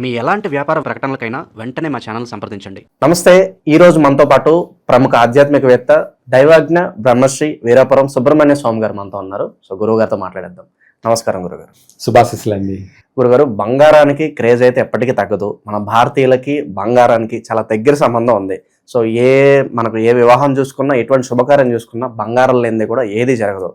మీ ఎలాంటి వ్యాపార ప్రకటనలకైనా వెంటనే మా ఛానల్ సంప్రదించండి. నమస్తే ఈ రోజు మనతో పాటు ప్రముఖ ఆధ్యాత్మికవేత్త దైవాజ్ఞ బ్రహ్మశ్రీ వీరాపురం సుబ్రహ్మణ్య స్వామి గారు మనతో ఉన్నారు. సో గురువు గారితో మాట్లాడేద్దాం. నమస్కారం గురుగారు శుభాశిస్సులండి. గురుగారు బంగారానికి క్రేజ్ అయితే ఎప్పటికీ తగ్గదు. మన భారతీయులకి బంగారానికి చాలా దగ్గర సంబంధం ఉంది. సో ఏ మనకు ఏ వివాహం చూసుకున్నా ఎటువంటి శుభకార్యం చూసుకున్నా బంగారం లేనిది కూడా ఏది జరగదు.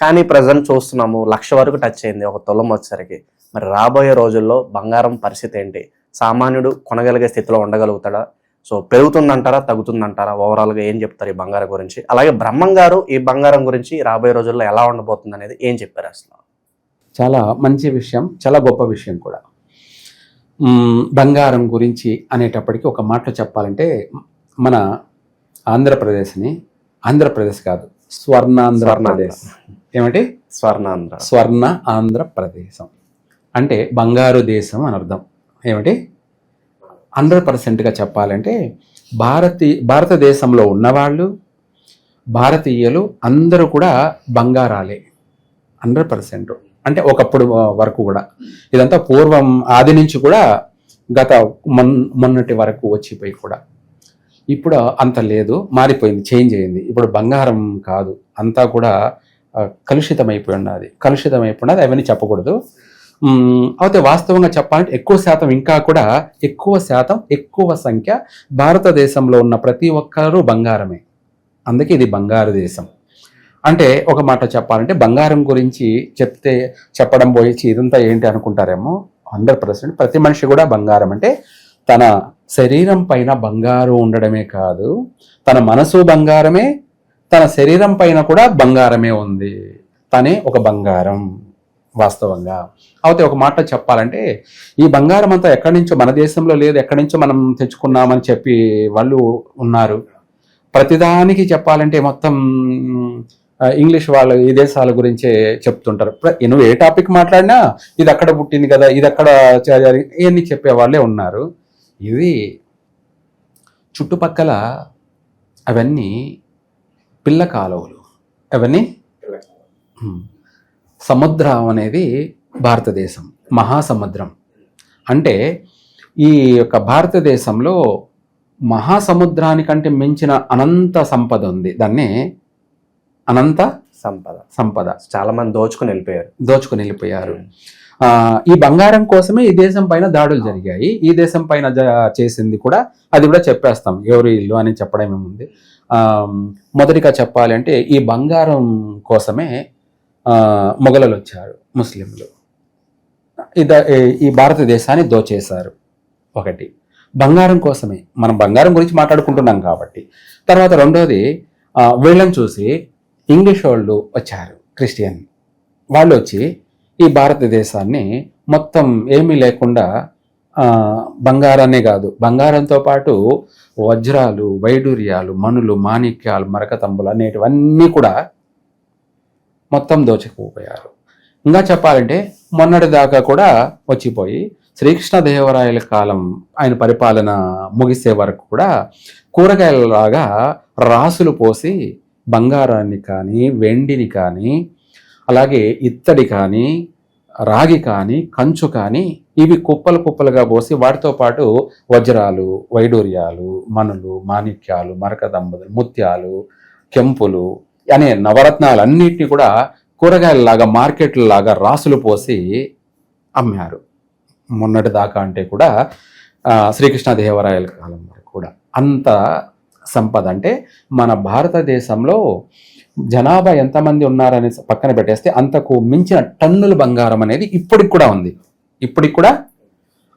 కానీ ప్రజెంట్ చూస్తున్నాము లక్ష వరకు టచ్ అయింది ఒక తులం వచ్చేసరికి. మరి రాబోయే రోజుల్లో బంగారం పరిస్థితి ఏంటి? సామాన్యుడు కొనగలిగే స్థితిలో ఉండగలుగుతాడా? సో పెరుగుతుందంటారా? తగ్గుతుందంటారా? ఓవరాల్గా ఏం చెప్తారు ఈ బంగారం గురించి? అలాగే బ్రహ్మం గారు ఈ బంగారం గురించి రాబోయే రోజుల్లో ఎలా ఉండబోతుంది అనేది ఏం చెప్పారు అసలు? చాలా మంచి విషయం చాలా గొప్ప విషయం కూడా. బంగారం గురించి అనేటప్పటికి ఒక మాటలో చెప్పాలంటే మన ఆంధ్రప్రదేశ్ని ఆంధ్రప్రదేశ్ కాదు స్వర్ణాంధ్రప్రదేశ్. ఏమిటి స్వర్ణాంధ్ర. స్వర్ణ ఆంధ్రప్రదేశం. అంటే బంగారు దేశం అని అర్థం. ఏమిటి? హండ్రెడ్ పర్సెంట్గా చెప్పాలంటే భారతీ భారతదేశంలో ఉన్నవాళ్ళు భారతీయులు అందరూ కూడా బంగారాలే. Hundred percent. అంటే ఒకప్పుడు వరకు కూడా. ఇదంతా పూర్వం ఆది నుంచి కూడా గత మొన్ మొన్నటి వరకు వచ్చిపోయి కూడా. ఇప్పుడు అంత లేదు. మారిపోయింది చేంజ్ అయింది. ఇప్పుడు బంగారం కాదు. అంతా కూడా కలుషితమైపోయి ఉన్నది. కలుషితమైపోయినది అవన్నీ చెప్పకూడదు. అయితే వాస్తవంగా చెప్పాలంటే ఎక్కువ శాతం ఇంకా కూడా ఎక్కువ శాతం ఎక్కువ సంఖ్య భారతదేశంలో ఉన్న ప్రతి ఒక్కరూ బంగారమే. అందుకే ఇది బంగారు దేశం. అంటే ఒక మాట చెప్పాలంటే బంగారం గురించి చెప్తే చెప్పడం పోయి ఇదంతా ఏంటి అనుకుంటారేమో? హండ్రెడ్ పర్సెంట్ ప్రతి మనిషి కూడా బంగారం. అంటే తన శరీరం పైన బంగారు ఉండడమే కాదు తన మనసు బంగారమే తన శరీరం పైన కూడా బంగారమే ఉంది. తనే ఒక బంగారం. వాస్తవంగా. అయితే ఒక మాట చెప్పాలంటే ఈ బంగారం అంతా ఎక్కడి నుంచో మన దేశంలో లేదు ఎక్కడి నుంచో మనం తెచ్చుకున్నామని చెప్పి వాళ్ళు ఉన్నారు. ప్రతిదానికి చెప్పాలంటే మొత్తం ఇంగ్లీష్ వాళ్ళు ఈ దేశాల గురించే చెప్తుంటారు. నువ్వు ఏ టాపిక్ మాట్లాడినా ఇది అక్కడ పుట్టింది కదా ఇది అక్కడ ఇవన్నీ చెప్పే వాళ్ళే ఉన్నారు. ఇది చుట్టుపక్కల అవన్నీ పిల్ల కాలువలు అవన్నీ. సముద్రం అనేది భారతదేశం మహాసముద్రం. అంటే ఈ యొక్క భారతదేశంలో మహాసముద్రానికంటే మించిన అనంత సంపద ఉంది. దాన్నే అనంత సంపద. సంపద. చాలా మంది దోచుకుని వెళ్ళిపోయారు. దోచుకుని వెళ్ళిపోయారు. ఆ, ఈ బంగారం కోసమే ఈ దేశం పైన దాడులు జరిగాయి. ఈ దేశం పైన జ- చేసింది కూడా అది కూడా చెప్పేస్తాం. ఎవరు ఇల్లు అని చెప్పడం ఏముంది? ఆ, మొదటిగా చెప్పాలి అంటే ఈ బంగారం కోసమే మొఘలులు వచ్చారు ముస్లింలు. ఇద ఈ భారతదేశాన్ని దోచేశారు. ఒకటి. బంగారం కోసమే. మనం బంగారం గురించి మాట్లాడుకుంటున్నాం కాబట్టి. తర్వాత రెండోది వీళ్ళని చూసి ఇంగ్లీష్ వాళ్ళు వచ్చారు క్రిస్టియన్. వాళ్ళు వచ్చి ఈ భారతదేశాన్ని మొత్తం ఏమీ లేకుండా ఆ, బంగారాన్నే కాదు బంగారంతో పాటు వజ్రాలు వైడూర్యాలు మణులు మాణిక్యాలు మరకతంబులు అనేటివన్నీ కూడా మొత్తం దోచుకుపోయారు. ఇంకా చెప్పాలంటే మొన్నటి దాకా కూడా వచ్చిపోయి శ్రీకృష్ణదేవరాయల కాలం ఆయన పరిపాలన ముగిసే వరకు కూడా కూరగాయలలాగా రాసులు పోసి బంగారాన్ని కానీ వెండిని కానీ అలాగే ఇత్తడి కానీ రాగి కానీ కంచు కానీ ఇవి కుప్పలు కుప్పలుగా పోసి వాటితో పాటు వజ్రాలు వైడూర్యాలు మణులు మాణిక్యాలు మరకదంబులు ముత్యాలు కెంపులు అనే నవరత్నాలన్నిటిని కూడా కూరగాయలలాగా మార్కెట్లలాగా రాసులు పోసి అమ్మారు. మొన్నటి దాకా అంటే కూడా శ్రీకృష్ణదేవరాయల కాలం వరకు కూడా. అంత సంపద. అంటే మన భారతదేశంలో జనాభా ఎంతమంది ఉన్నారని పక్కన పెట్టేస్తే అంతకు మించిన టన్నుల బంగారం అనేది ఇప్పటికి కూడా ఉంది. ఇప్పటికి కూడా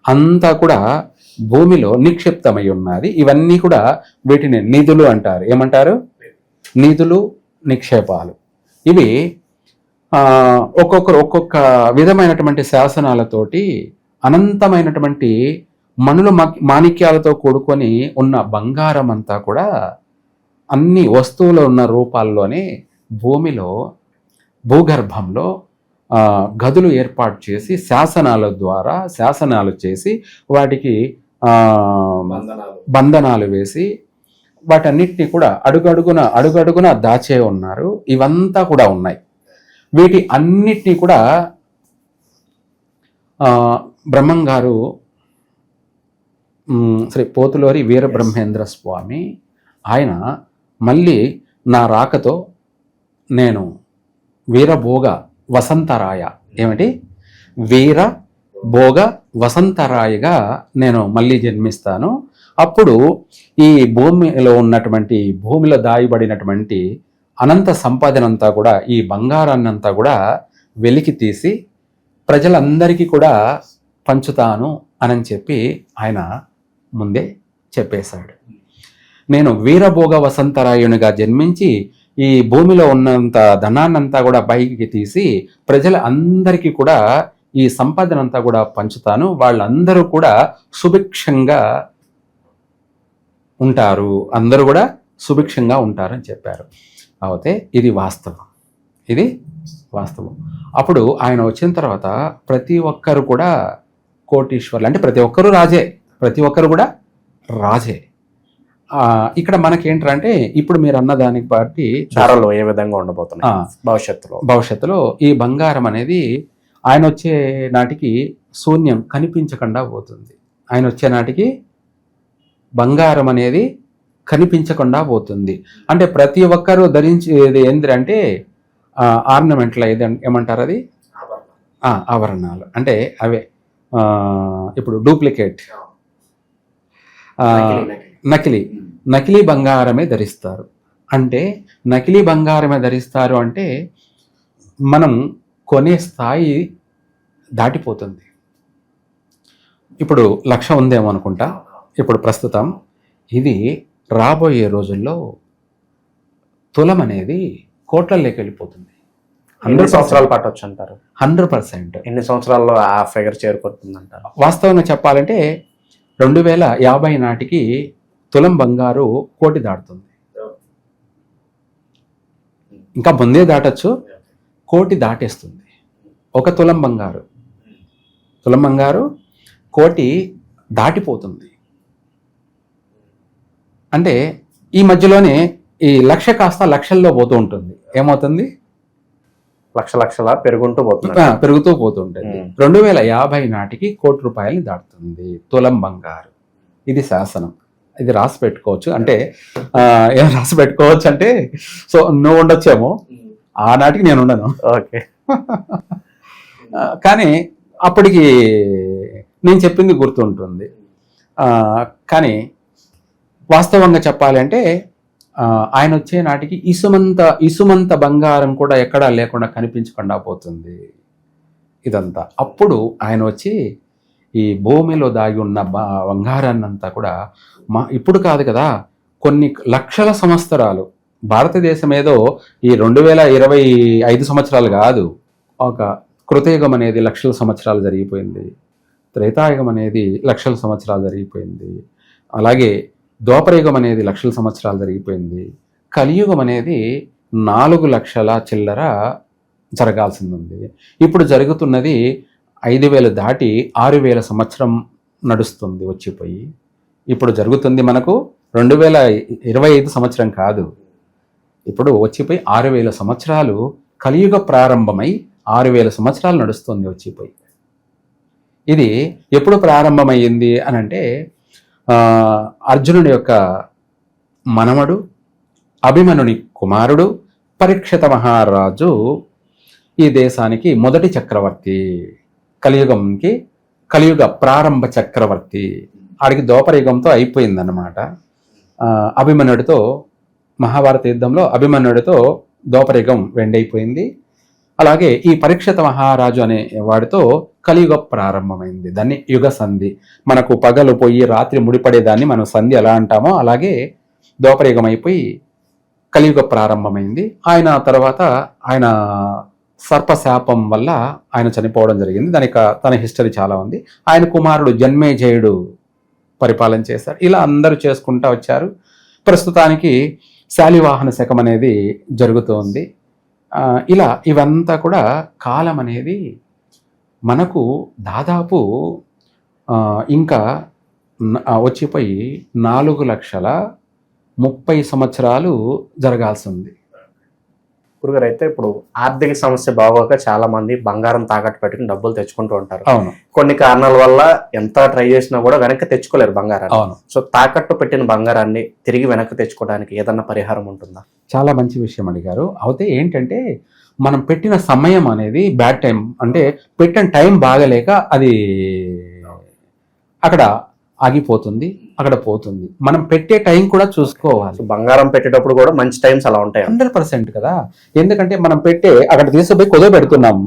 అంతా కూడా భూమిలో నిక్షిప్తమై ఉన్నది. ఇవన్నీ కూడా వీటిని నిధులు అంటారు. ఏమంటారు? నిధులు నిక్షేపాలు. ఇవి ఒక్కొక్కరు ఒక్కొక్క విధమైనటువంటి శాసనాలతోటి అనంతమైనటువంటి మణుల మా- మాణిక్యాలతో కూడుకొని ఉన్న బంగారం అంతా కూడా అన్ని వస్తువులు ఉన్న రూపాల్లోనే భూమిలో భూగర్భంలో గదులు ఏర్పాటు చేసి శాసనాల ద్వారా శాసనాలు చేసి వాటికి బంధనాలు వేసి వాటన్నిటిని కూడా అడుగడుగున అడుగడుగున దాచే ఉన్నారు. ఇవంతా కూడా ఉన్నాయి. వీటి అన్నిటినీ కూడా బ్రహ్మం గారు శ్రీ పోతులూరి వీరబ్రహ్మేంద్ర స్వామి ఆయన మళ్ళీ నా రాకతో నేను వీరభోగ వసంతరాయ. ఏమిటి? వీర భోగ వసంతరాయగా నేను మళ్ళీ జన్మిస్తాను. అప్పుడు ఈ భూమిలో ఉన్నటువంటి భూమిలో దాయబడినటువంటి అనంత సంపాదనంతా కూడా ఈ బంగారాన్నంతా కూడా వెలికి తీసి ప్రజలందరికీ కూడా పంచుతాను అని చెప్పి ఆయన ముందే చెప్పేశాడు. నేను వీరభోగ వసంతరాయునిగా జన్మించి ఈ భూమిలో ఉన్నంత ధనాన్నంతా కూడా బయటికి తీసి ప్రజల అందరికీ కూడా ఈ సంపాదనంతా కూడా పంచుతాను. వాళ్ళందరూ కూడా సుభిక్షంగా ఉంటారు. అందరూ కూడా సుభిక్షంగా ఉంటారని చెప్పారు. అయితే ఇది వాస్తవం. ఇది వాస్తవం. అప్పుడు ఆయన వచ్చిన తర్వాత ప్రతి ఒక్కరు కూడా కోటీశ్వర్లు అంటే ప్రతి ఒక్కరు రాజే. ప్రతి ఒక్కరు కూడా రాజే. ఇక్కడ మనకేంటంటే ఇప్పుడు మీరు అన్న దానికి బట్టి ధరలు ఏ విధంగా ఉండబోతున్నాయి? భవిష్యత్తులో. భవిష్యత్తులో ఈ బంగారం అనేది ఆయన వచ్చే నాటికి శూన్యం కనిపించకుండా పోతుంది. ఆయన వచ్చే నాటికి బంగారం అనేది కనిపించకుండా పోతుంది. అంటే ప్రతి ఒక్కరూ ధరించేది ఏంటంటే ఆర్నమెంట్ల ఏది ఏమంటారు అది? ఆభరణాలు. అంటే అవే. ఇప్పుడు డూప్లికేట్. నకిలీ. నకిలీ బంగారమే ధరిస్తారు. అంటే నకిలీ బంగారమే ధరిస్తారు అంటే మనం కొనే స్థాయి దాటిపోతుంది. ఇప్పుడు లక్ష ఉందేమో అనుకుంటా. ఇప్పుడు ప్రస్తుతం ఇది రాబోయే రోజుల్లో తులం అనేది కోట్లలోకి వెళ్ళిపోతుంది. ఎన్ని సంవత్సరాలు పట్టొచ్చు అంటారు? Hundred percent. ఎన్ని సంవత్సరాల్లో ఆ ఫిగర్ చేరుకుంటుంది అంటారు వాస్తవంగా చెప్పాలంటే రెండు వేల యాభై నాటికి తులం బంగారు కోటి దాటుతుంది. ఇంకా ముందే దాటచ్చు. కోటి దాటేస్తుంది. ఒక తులం బంగారు. తులం బంగారు కోటి దాటిపోతుంది. అంటే ఈ మధ్యలోనే ఈ లక్ష కాస్త లక్షల్లో పోతూ ఉంటుంది. ఏమవుతుంది? లక్ష లక్షల పెరుగుంటూ ఆ, పెరుగుతూ పోతుంటుంది. రెండు వేల యాభై నాటికి కోటి రూపాయలు దాటుతుంది. తులం బంగారు. ఇది శాసనం. ఇది రాసి పెట్టుకోవచ్చు. అంటే ఏం రాసి పెట్టుకోవచ్చు అంటే సో నువ్వు ఉండొచ్చేమో. ఆనాటికి నేను ఉండను. ఓకే. కానీ అప్పటికి నేను చెప్పింది గుర్తుంటుంది. కానీ వాస్తవంగా చెప్పాలంటే ఆయన వచ్చే నాటికి ఇసుమంత ఇసుమంత బంగారం కూడా ఎక్కడా లేకుండా కనిపించకుండా పోతుంది ఇదంతా. అప్పుడు ఆయన వచ్చి ఈ భూమిలో దాగి ఉన్న బంగారాన్నంతా కూడా మా ఇప్పుడు కాదు కదా కొన్ని లక్షల సంవత్సరాలు. భారతదేశం ఏదో ఈ రెండు వేల ఇరవై ఐదు సంవత్సరాలు కాదు. ఒక కృతయుగం అనేది లక్షల సంవత్సరాలు జరిగిపోయింది. త్రేతాయుగం అనేది లక్షల సంవత్సరాలు జరిగిపోయింది. అలాగే దోపరయుగం అనేది లక్షల సంవత్సరాలు జరిగిపోయింది. కలియుగం అనేది నాలుగు లక్షల చిల్లర జరగాల్సింది ఉంది ఇప్పుడు జరుగుతున్నది ఐదు వేలు దాటి ఆరు వేల సంవత్సరం నడుస్తుంది వచ్చిపోయి. ఇప్పుడు జరుగుతుంది మనకు రెండు వేల ఇరవై ఐదు సంవత్సరం కాదు. ఇప్పుడు వచ్చిపోయి ఆరు వేల సంవత్సరాలు కలియుగ ప్రారంభమై ఆరు వేల సంవత్సరాలు నడుస్తుంది వచ్చిపోయి. ఇది ఎప్పుడు ప్రారంభమైంది అని అంటే అర్జునుడి యొక్క మనమడు అభిమనుని కుమారుడు పరీక్షిత మహారాజు ఈ దేశానికి మొదటి చక్రవర్తి కలియుగంకి కలియుగ ప్రారంభ చక్రవర్తి. ఆడికి దోపరయుగంతో అయిపోయిందన్నమాట. అభిమన్యుడితో మహాభారత యుద్ధంలో అభిమన్యుడితో దోపరయుగం వెండైపోయింది అలాగే ఈ పరీక్షిత మహారాజు అనే వాడితో కలియుగ ప్రారంభమైంది. దాన్ని యుగ సంధి. మనకు పగలు పోయి రాత్రి ముడిపడేదాన్ని మనం సంధి ఎలా అంటామో అలాగే దోపరయుగం అయిపోయి కలియుగ ప్రారంభమైంది. ఆయన తర్వాత ఆయన సర్పశాపం వల్ల ఆయన చనిపోవడం జరిగింది. దానికి తన హిస్టరీ చాలా ఉంది. ఆయన కుమారుడు జన్మేజయుడు పరిపాలన చేశారు ఇలా అందరూ చేసుకుంటా వచ్చారు. ప్రస్తుతానికి శాలివాహన శకం అనేది జరుగుతోంది. ఇలా ఇవంతా కూడా కాలం అనేది మనకు దాదాపు ఇంకా వచ్చిపోయి నాలుగు లక్షల ముప్పై సంవత్సరాలు జరగాల్సి ఉంది. గురుగారు అయితే ఇప్పుడు ఆర్థిక సమస్య బాగోక చాలా మంది బంగారం తాకట్టు పెట్టుకుని డబ్బులు తెచ్చుకుంటూ ఉంటారు. అవును. కొన్ని కారణాల వల్ల ఎంత ట్రై చేసినా కూడా వెనక్కి తెచ్చుకోలేరు బంగారాన్ని. అవును. సో తాకట్టు పెట్టిన బంగారాన్ని తిరిగి వెనక్కి తెచ్చుకోవడానికి ఏదన్నా పరిహారం ఉంటుందా? చాలా మంచి విషయం అడిగారు. అయితే ఏంటంటే మనం పెట్టిన సమయం అనేది బ్యాడ్ టైం అంటే పెట్టిన టైం బాగలేక అది అక్కడ ఆగిపోతుంది అక్కడ పోతుంది. మనం పెట్టే టైం కూడా చూసుకోవాలి. బంగారం పెట్టేటప్పుడు కూడా మంచి టైమ్స్ అలా ఉంటాయి. హండ్రెడ్ పర్సెంట్ కదా. ఎందుకంటే మనం పెట్టే అక్కడ తీసుకుపోయి కుదో పెడుతున్నాం.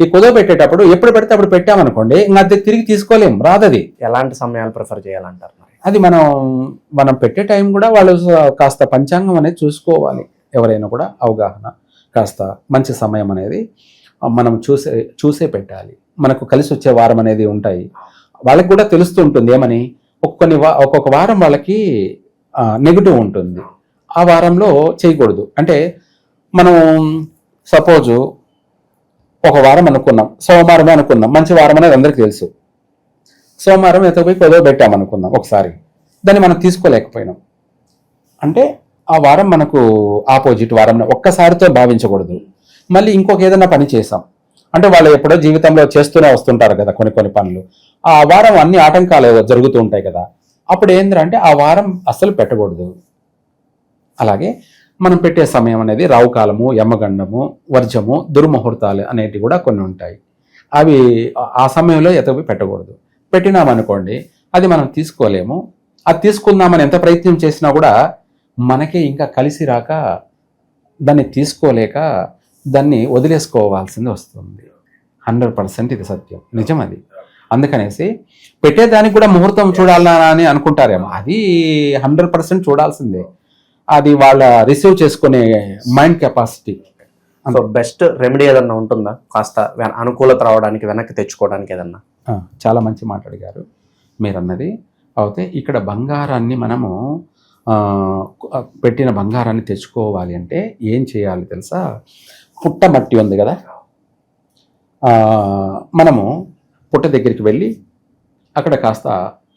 ఈ కుదో పెట్టేటప్పుడు ఎప్పుడు పెడితే అప్పుడు పెట్టామనుకోండి ఇంకా అది తిరిగి తీసుకోలేం రాదది. ఎలాంటి సమయాలు ప్రిఫర్ చేయాలంటారు అది మనం మనం పెట్టే టైం కూడా వాళ్ళు కాస్త పంచాంగం అనేది చూసుకోవాలి. ఎవరైనా కూడా అవగాహన. కాస్త మంచి సమయం అనేది మనం చూసే చూసే పెట్టాలి. మనకు కలిసి వచ్చే వారం అనేది ఉంటాయి. వాళ్ళకి కూడా తెలుస్తూ ఉంటుంది ఏమని? ఒక్కొన్ని ఒక్కొక్క వారం వాళ్ళకి నెగిటివ్ ఉంటుంది. ఆ వారంలో చేయకూడదు. అంటే మనం సపోజు ఒక వారం అనుకున్నాం. సోమవారమే అనుకున్నాం. మంచి వారం అనేది అందరికీ తెలుసు. సోమవారం ఎత్తపోయి కొదవ పెట్టాం అనుకున్నాం ఒకసారి. దాన్ని మనం తీసుకోలేకపోయినాం. అంటే ఆ వారం మనకు ఆపోజిట్ వారం ఒక్కసారితో భావించకూడదు. మళ్ళీ ఇంకొక ఏదైనా పని చేసాం అంటే వాళ్ళు ఎప్పుడో జీవితంలో చేస్తూనే వస్తుంటారు కదా కొన్ని కొన్ని పనులు. ఆ వారం అన్ని ఆటంకాలు జరుగుతూ ఉంటాయి కదా. అప్పుడు ఏంటంటే ఆ వారం అస్సలు పెట్టకూడదు. అలాగే మనం పెట్టే సమయం అనేది రావుకాలము యమగండము వర్జము దుర్ముహూర్తాలు అనేటివి కూడా కొన్ని ఉంటాయి. అవి ఆ- సమయంలో ఎతవి పెట్టకూడదు. పెట్టినామనుకోండి అది మనం తీసుకోలేము. అది తీసుకుందామని ఎంత ప్రయత్నం చేసినా కూడా మనకే ఇంకా కలిసి రాక దాన్ని తీసుకోలేక దాన్ని వదిలేసుకోవాల్సింది వస్తుంది. హండ్రెడ్ పర్సెంట్ ఇది సత్యం. నిజం అది అందుకనేసి పెట్టేదానికి కూడా ముహూర్తం చూడాలా అని అనుకుంటారేమో. అది హండ్రెడ్ పర్సెంట్ చూడాల్సిందే. అది వాళ్ళ రిసీవ్ చేసుకునే mind capacity. So best remedy ఏదన్నా ఉంటుందా? కాస్త అనుకూలత రావడానికి వెనక్కి తెచ్చుకోవడానికి ఏదన్నా? చాలా మంచి మాట అడిగారు మీరు అన్నది అయితే ఇక్కడ బంగారాన్ని మనము పెట్టిన బంగారాన్ని తెచ్చుకోవాలి అంటే ఏం చేయాలి తెలుసా? పుట్ట మట్టి ఉంది కదా? మనము పుట్ట దగ్గరికి వెళ్ళి అక్కడ కాస్త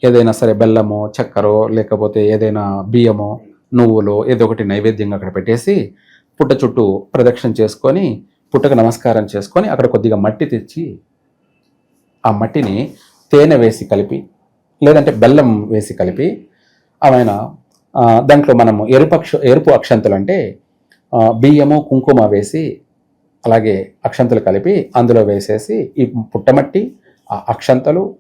ఏదైనా సరే బెల్లమో చక్కెరో లేకపోతే ఏదైనా బియ్యమో నువ్వులో ఏదో ఒకటి నైవేద్యంగా అక్కడ పెట్టేసి పుట్ట చుట్టూ ప్రదక్షిణ చేసుకొని పుట్టకు నమస్కారం చేసుకొని అక్కడ కొద్దిగా మట్టి తెచ్చి ఆ మట్టిని తేనె వేసి కలిపి లేదంటే బెల్లం వేసి కలిపి ఆమెన దాంట్లో మనము ఎరుపు అక్ష ఎరుపు అక్షంతలు అంటే బియ్యము కుంకుమ వేసి అలాగే అక్షంతలు కలిపి అందులో వేసేసి ఈ పుట్టమట్టి ఆ అక్షంతలు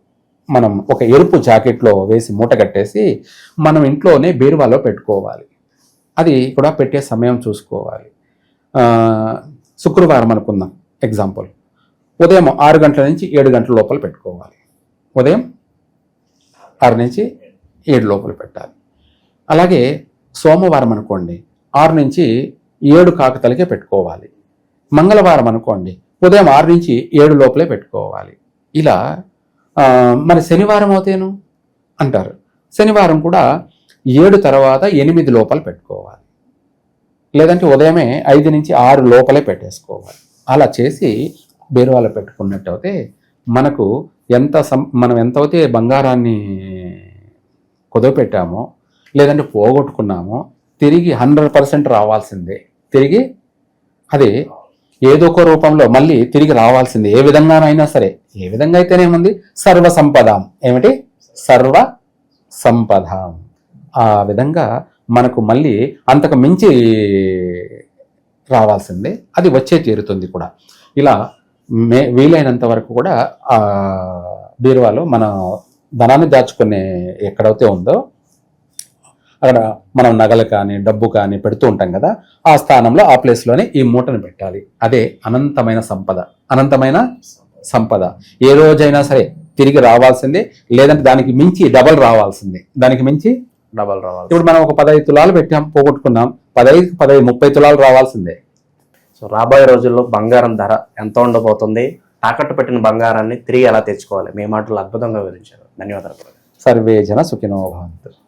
మనం ఒక ఎరుపు జాకెట్లో వేసి మూట కట్టేసి మనం ఇంట్లోనే బీరువాలో పెట్టుకోవాలి. అది కూడా పెట్టే సమయం చూసుకోవాలి. శుక్రవారం అనుకుందాం ఎగ్జాంపుల్. ఉదయం ఆరు గంటల నుంచి ఏడు గంటల లోపల పెట్టుకోవాలి. ఉదయం ఆరు నుంచి ఏడు లోపల పెట్టాలి. అలాగే సోమవారం అనుకోండి ఆరు నుంచి ఏడు కాకతలకే పెట్టుకోవాలి. మంగళవారం అనుకోండి ఉదయం ఆరు నుంచి ఏడు లోపలే పెట్టుకోవాలి. ఇలా మరి శనివారం అవుతేను? అంటారు. శనివారం కూడా ఏడు తర్వాత ఎనిమిది లోపల పెట్టుకోవాలి. లేదంటే ఉదయమే ఐదు నుంచి ఆరు లోపలే పెట్టేసుకోవాలి. అలా చేసి బీరువాలో పెట్టుకున్నట్టు అయితే మనకు ఎంత సం మనం ఎంత బంగారాన్ని కుదవపెట్టామో లేదంటే పోగొట్టుకున్నామో తిరిగి హండ్రెడ్ పర్సెంట్ రావాల్సిందే. తిరిగి అది ఏదో ఒక రూపంలో మళ్ళీ తిరిగి రావాల్సిందే. ఏ విధంగానైనా సరే ఏ విధంగా అయితేనేముంది సర్వ సంపదాం. ఏమిటి? సర్వ సంపదాం. ఆ విధంగా మనకు మళ్ళీ అంతకు మించి రావాల్సిందే. అది వచ్చే తీరుతుంది కూడా. ఇలా మే వీలైనంత వరకు కూడా బీరువాలో మన ధనాన్ని దాచుకునే ఎక్కడైతే ఉందో అక్కడ మనం నగలు కానీ డబ్బు కానీ పెడుతూ ఉంటాం కదా ఆ స్థానంలో ఆ ప్లేస్లోనే ఈ మూటను పెట్టాలి. అదే అనంతమైన సంపద. అనంతమైన సంపద. ఏ రోజైనా సరే తిరిగి రావాల్సిందే లేదంటే దానికి మించి డబల్ రావాల్సిందే. దానికి మించి డబల్ రావాలి ఇప్పుడు మనం ఒక పదహైదు తులాలు పెట్టాం పోగొట్టుకున్నాం. పదహైదు పదహైదు ముప్పై తులాలు రావాల్సిందే. సో రాబోయే రోజుల్లో బంగారం ధర ఎంత ఉండబోతుంది? తాకట్టు పెట్టిన బంగారాన్ని తిరిగి ఎలా తెచ్చుకోవాలి? మీ మాటలు అద్భుతంగా వివరించారు. ధన్యవాదాలు. సర్వే జన సుఖినో భవంతు.